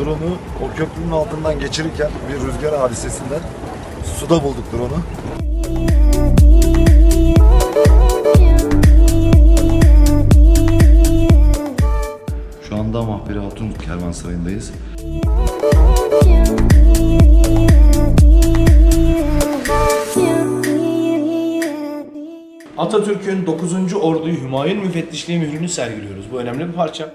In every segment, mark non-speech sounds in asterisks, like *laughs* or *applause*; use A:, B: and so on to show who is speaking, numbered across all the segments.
A: Drone'u o köprünün altından geçirirken bir rüzgar hadisesinden suda bulduk drone'u. Şu anda Mahperi Hatun Kervansarayı'ndayız.
B: Atatürk'ün 9. Orduyu Hümayun Müfettişliği mührünü sergiliyoruz. Bu önemli bir parça.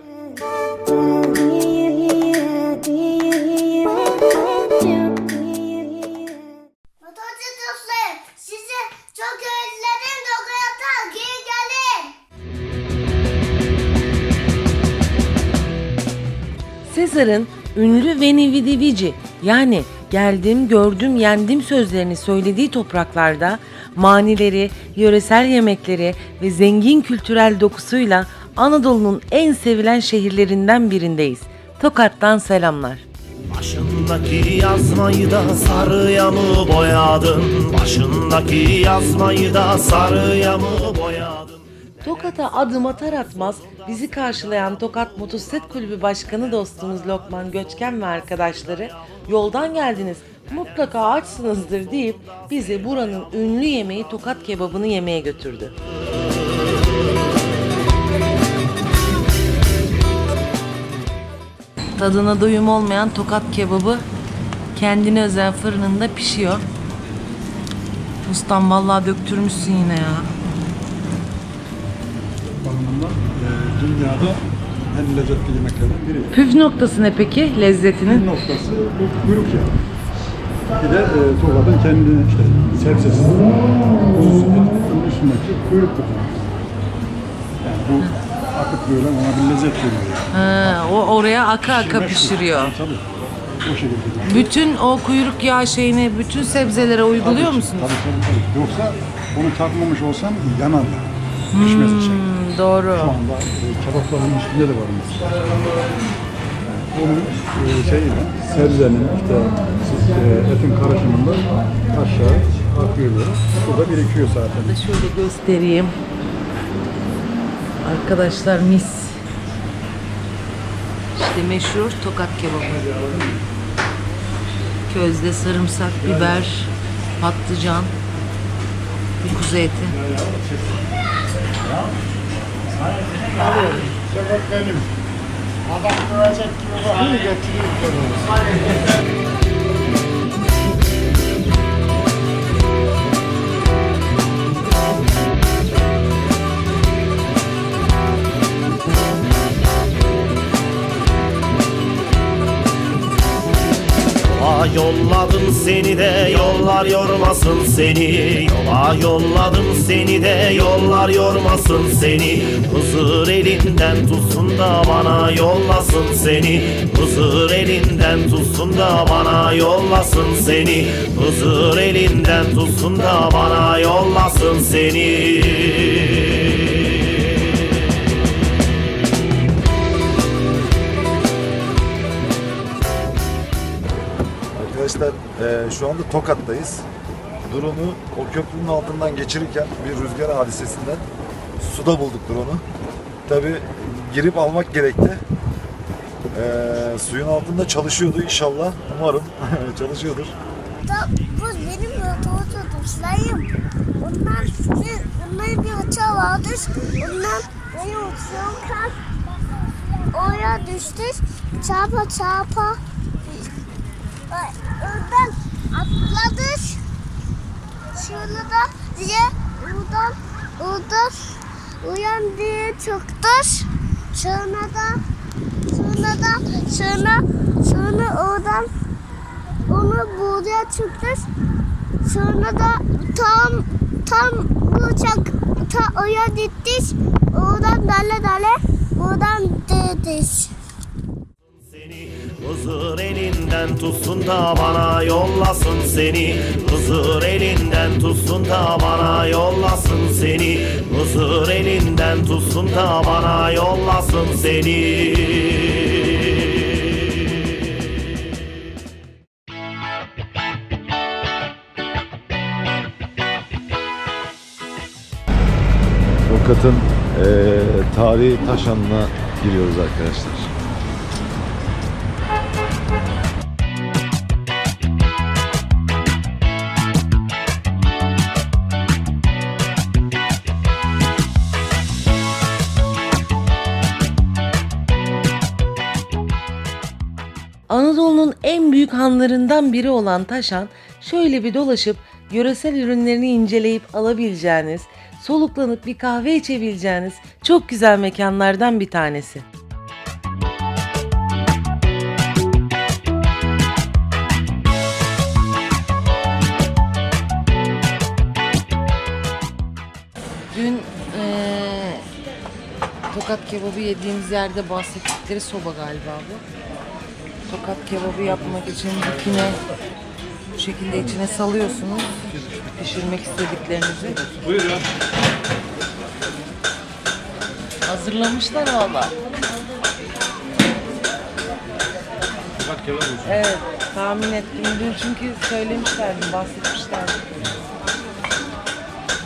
C: Sezar'ın ünlü Veni Vidi Vici yani geldim, gördüm, yendim sözlerini söylediği topraklarda manileri, yöresel yemekleri ve zengin kültürel dokusuyla Anadolu'nun en sevilen şehirlerinden birindeyiz. Tokat'tan selamlar.
D: Başındaki yazmayı da sarıya mı boyadın? Başındaki yazmayı da sarıya mı boyadın?
C: Tokat'a adım atar atmaz bizi karşılayan Tokat Motosiklet Kulübü Başkanı dostumuz Lokman Göçken ve arkadaşları yoldan geldiniz mutlaka açsınızdır deyip bizi buranın ünlü yemeği Tokat kebabını yemeye götürdü. Tadına doyum olmayan Tokat kebabı kendine özel fırınında pişiyor. Ustam vallahi döktürmüşsün yine ya.
E: Dünyada en lezzetli yemeklerden biri.
C: Püf noktası ne peki lezzetinin?
E: Bir noktası bu kuyruk yağı. Bir de e, Tokat'ın kendi işte sebzesi, kuzusu etinin üstündeki kuyruk yağı. Yani bu akıp böyle ona bir lezzet veriyor.
C: Ha, o oraya aka aka pişiriyor.
E: Tabii. O şekilde.
C: Bütün o kuyruk yağı şeyini bütün sebzelere uyguluyor
E: Tabii,
C: musunuz?
E: Tabii tabii tabii. Yoksa onu takmamış olsam yanar yani. Pişmez şey.
C: Doğru.
E: Şu anda e, kebapların üstünde de var mesela. Onun e, şeyiyle, sebzenin işte e, etin karışımında aşağı akıyor böyle. Burada birikiyor zaten.
C: Da şöyle göstereyim. Arkadaşlar mis. İşte meşhur tokat kebabı. Közde sarımsak, biber, patlıcan, bir kuzu eti. Alıyorum. Sebep benim. Adam duracak gibi bu hale getiriyor.
D: Yola yolladım seni de yollar yormasın seni. Yola yolladım seni de yollar yormasın seni. Hızır elinden tutsun da bana yollasın seni. Hızır elinden tutsun da bana yollasın seni. Hızır elinden tutsun da bana yollasın seni
A: Arkadaşlar eee, şu anda Tokat'tayız. Drone'u o köprünün altından geçirirken bir rüzgar hadisesinden suda bulduk drone'u. Tabi girip almak gerekti. Eee, suyun altında çalışıyordu inşallah. Umarım *laughs* çalışıyordur.
F: Bu benim motorcu dostlarım. Onlar bir, onların bir uçağı vardır. Onlar benim uçağım kalk. Oraya düştü. Çarpa çarpa. Ay, Oradan atladı. Şöyle da diye oradan oradan uyan diye çıktı. Sonra da sonra da sonra sonra oradan onu buraya çıktı. Sonra da tam tam uçak ta oya gitti. Oradan dale dale oradan dedi.
D: Hızır elinden tutsun da bana yollasın seni. Hızır elinden tutsun da bana yollasın seni. Hızır elinden tutsun da bana yollasın seni.
A: Tokat'ın eee tarihi taşanına giriyoruz arkadaşlar.
C: En büyük hanlarından biri olan Taşan şöyle bir dolaşıp yöresel ürünlerini inceleyip alabileceğiniz, soluklanıp bir kahve içebileceğiniz çok güzel mekanlardan bir tanesi. Dün eee, tokat kebabı yediğimiz yerde bahsettikleri soba galiba bu. Tokat kebabı yapmak için dikine bu şekilde içine salıyorsunuz pişirmek istediklerinizi.
B: Buyurun.
C: Hazırlamışlar valla.
B: Bak kebap olsun.
C: Evet tahmin ettim dün çünkü söylemişlerdi bahsetmişlerdi.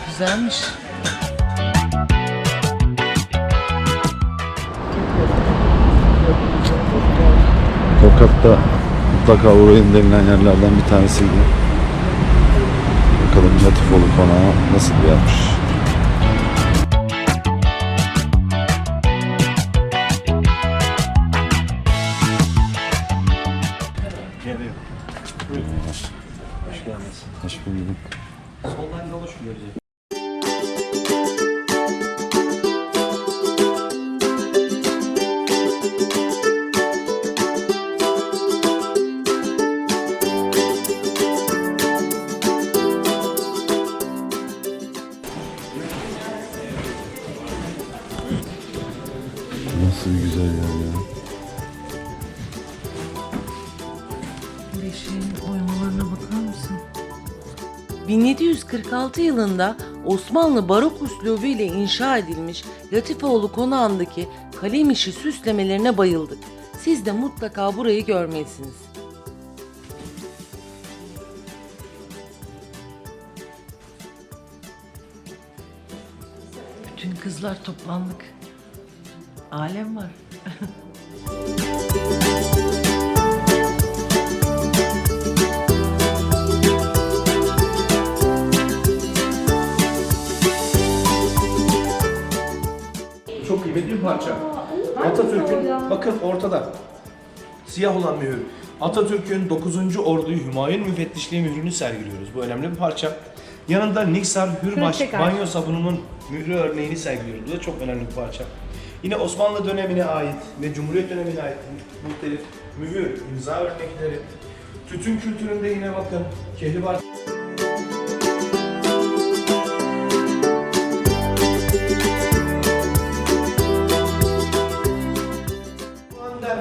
C: Güzelmiş.
A: Tokat'ta mutlaka uğrayın denilen yerlerden bir tanesiydi. Bakalım Latifoğlu konağı nasıl bir yermiş. Nasıl bir güzel yer ya.
C: Bakar mısın? 1746 yılında Osmanlı barok üslubu ile inşa edilmiş Latifoğlu konağındaki kalem işi süslemelerine bayıldık. Siz de mutlaka burayı görmelisiniz. Bütün kızlar toplandık. Alem var.
B: Çok kıymetli bir parça. Atatürk'ün bakın ortada siyah olan mühür. Atatürk'ün 9. Ordu Hümayun Müfettişliği mührünü sergiliyoruz. Bu önemli bir parça. Yanında Niksar Hürbaş banyo sabununun mührü örneğini sergiliyoruz. Bu da çok önemli bir parça. Yine Osmanlı dönemine ait ve Cumhuriyet dönemine ait muhtelif mühür, imza örnekleri. Tütün kültüründe yine bakın kehribar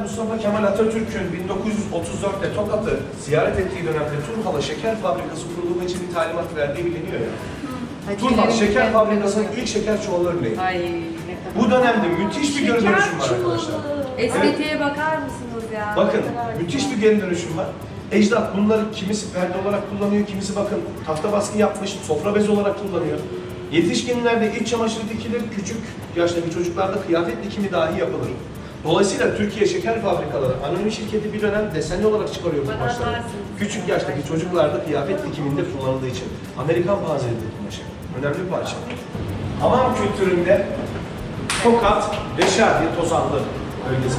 B: Mustafa Kemal Atatürk'ün 1934'te Tokat'ı ziyaret ettiği dönemde Turhal'a şeker fabrikası kurulduğu için bir talimat verdiği biliniyor ya. Turhal şeker fabrikasının ilk şeker çuvalı örneği.
G: Ay.
B: Bu dönemde müthiş bir geri dönüşüm var arkadaşlar.
G: Estetiğe bakar mısınız ya?
B: Bakın
G: Ne kadar
B: müthiş
G: güzel.
B: bir geri dönüşüm var. Ecdat bunları kimisi perde olarak kullanıyor, kimisi bakın tahta baskı yapmış, sofra bezi olarak kullanıyor. Yetişkinlerde iç çamaşırı dikilir, küçük yaştaki çocuklarda kıyafet dikimi dahi yapılır. Dolayısıyla Türkiye Şeker Fabrikaları anonim şirketi bir dönem desenli olarak çıkarıyor bu
G: Bana
B: kumaşları.
G: anlarsınız.
B: Küçük yaştaki çocuklarda kıyafet dikiminde kullanıldığı için. Amerikan panzerli kumaşı. Önemli bir parça. Hamam kültüründe Tokat, Reşadiye, Tozanlı bölgesi.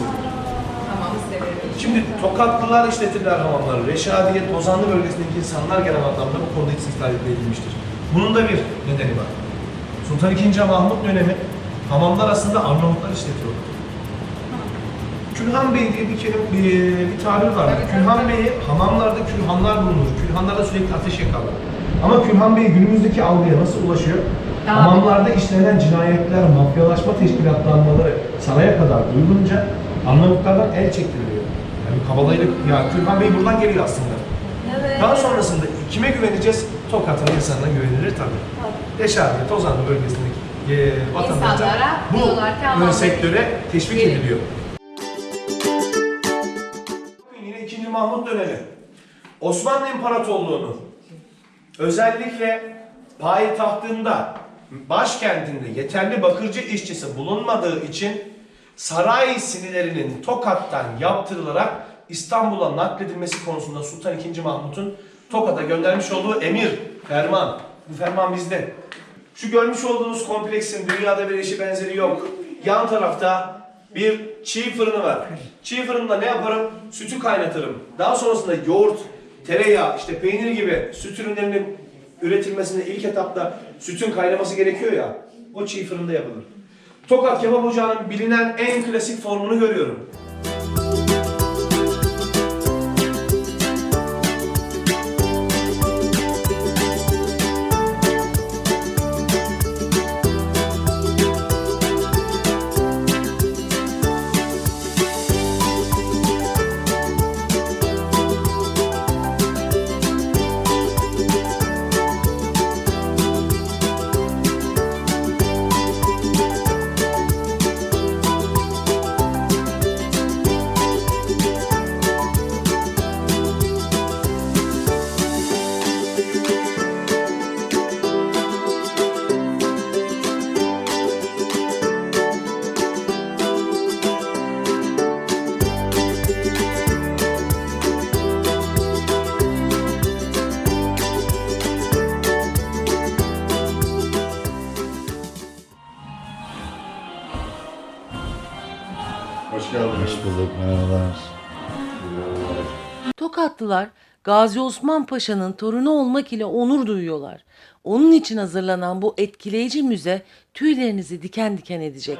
G: Tamam severim.
B: Şimdi Tokatlılar işletirler hamamları. Reşadiye, Tozanlı bölgesindeki insanlar genel anlamda bu konuda istihdam edilmiştir. Bunun da bir nedeni var. Sultan II. Mahmut dönemi hamamlar aslında Arnavutlar işletiyor. Külhan Bey diye bir, kelime, bir, bir tabir var. Külhan Bey'i hamamlarda külhanlar bulunur. Külhanlarda sürekli ateş yakarlar. Ama Külhan Bey günümüzdeki algıya nasıl ulaşıyor?
G: Daha
B: Hamamlarda işlenen cinayetler, mafyalaşma teşkilatlanmaları saraya kadar duyulunca Arnavutlardan el çektiriliyor. Yani kabalayla, ya Külhan Bey buradan geliyor aslında.
G: Evet.
B: Daha sonrasında kime güveneceğiz? Tokat'ın insanına güvenilir tabii. Reşadiye, Tozanlı bölgesindeki e, vatandaşlar bu
G: aman
B: sektöre teşvik
G: gelin.
B: ediliyor. Yine 2. Mahmut dönemi. Osmanlı İmparatorluğu'nun özellikle payitahtında, başkentinde yeterli bakırcı işçisi bulunmadığı için saray sinilerinin Tokat'tan yaptırılarak İstanbul'a nakledilmesi konusunda Sultan II. Mahmut'un Tokat'a göndermiş olduğu emir, ferman. Bu ferman bizde. Şu görmüş olduğunuz kompleksin dünyada bir eşi benzeri yok. Yan tarafta bir çiğ fırını var. Çiğ fırında ne yaparım? Sütü kaynatırım. Daha sonrasında yoğurt, tereyağı, işte peynir gibi süt ürünlerinin üretilmesinde ilk etapta sütün kaynaması gerekiyor ya. O çiğ fırında yapılır. Tokat kebap ocağının bilinen en klasik formunu görüyorum.
E: Hoş geldiniz.
A: Hoş bulduk, merhabalar.
C: Tokatlılar Gazi Osman Paşa'nın torunu olmak ile onur duyuyorlar. Onun için hazırlanan bu etkileyici müze tüylerinizi diken diken edecek.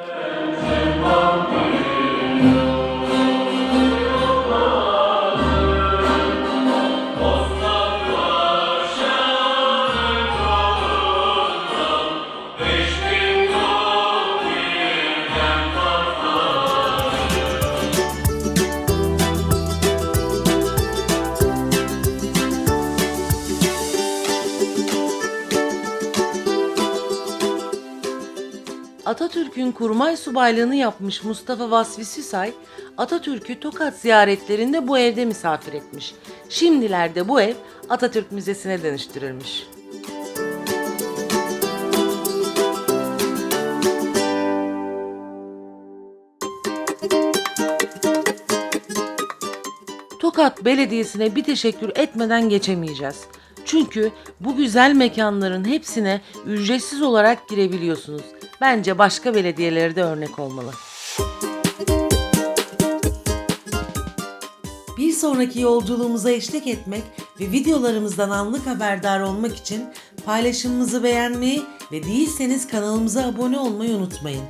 C: Atatürk'ün kurmay subaylığını yapmış Mustafa Vasfi Süsay, Atatürk'ü Tokat ziyaretlerinde bu evde misafir etmiş. Şimdilerde bu ev Atatürk Müzesi'ne dönüştürülmüş. Tokat Belediyesi'ne bir teşekkür etmeden geçemeyeceğiz. Çünkü bu güzel mekanların hepsine ücretsiz olarak girebiliyorsunuz. Bence başka belediyelere de örnek olmalı. Bir sonraki yolculuğumuza eşlik etmek ve videolarımızdan anlık haberdar olmak için paylaşımımızı beğenmeyi ve değilseniz kanalımıza abone olmayı unutmayın.